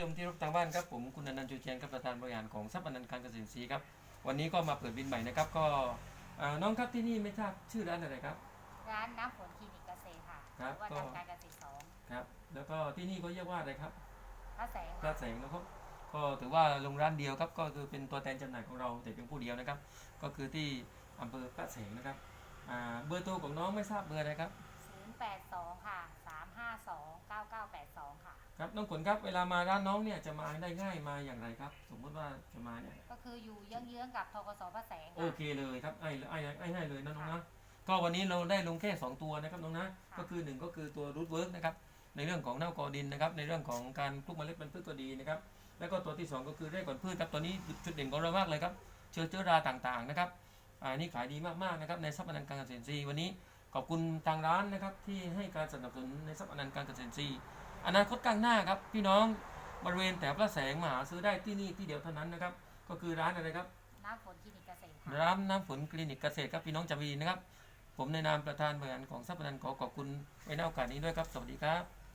ชมที่รักทางบ้านครับผมคุณอนันต์จูเชียนครับประธานบริหารของทรัพย์อนันต์การเกษตรอินทรีย์ครับวันนี้ก็มาเปิดบินใหม่นะครับ ก็อ่าน้องครับที่นี่ไม่ทราบชื่อร้านอะไรครับ ร้านน้ำฝนคลินิกเกษตรค่ะครับหรือว่าก็ ทำการเกษตรสองครับ แล้วก็ที่นี่ก็เรียกว่าอะไรครับพระแสงพระแสงนะครับ ก็ถือว่าลงร้านเดียวครับก็คือเป็นตัวแทนจำหน่ายของเราแต่เพียงผู้เดียวนะครับ ก็คือที่อำเภอพระแสงนะครับอ่าเบอร์โทรของน้องไม่ทราบเบอร์อะไรครับ 9982 ค่ะ ครับน้องขุนครับเวลามาร้านน้องเนี่ยจะมาได้ง่ายมาอย่างไรครับ สมมติว่าจะมาเนี่ยก็คืออยู่เยื้องๆกับทกศพระแสงโอเคเลยครับไอ้ไอ้ไอ้ง่ายเลยนะน้องนะก็วันนี้เราได้ลงแค่ 2 ตัวนะครับน้องนะก็คือหนึ่งก็คือตัวรูทเวิร์กนะครับในเรื่องของเน่ากอดินนะครับในเรื่องของการคลุกเมล็ดเป็นธุ์พืชก็ดีนะครับแล้วก็ตัวที่สองก็คือเร่ก่อนพืชครับตัวนี้จุดเด่นของเรามากเลยครับเชื้อเชื้อราต่างๆนะครับอ่านี่ขายดีมากๆนะครับในทรัพย์การเกษตรซีวันนี้ ขอบคุณทางร้านนะครับที่ให้การสนับสนุนในทรัพย์อนันต์การเกษตรอินทรีย์อนาคตก้างหน้าครับพี่น้องบริเวณแถบพระแสงมาหาซื้อได้ที่นี่ที่เดียวเท่านั้นนะครับ ก็คือร้านอะไรครับน้ำฝนคลินิกเกษตรค่ะร้านน้ำฝนคลินิกเกษตรครับพี่น้องจำวีนะครับ ผมในนามประธานบริหารของทรัพย์อนันต์ขอขอบคุณไว้ในโอกาสนี้ด้วยครับ สวัสดีครับ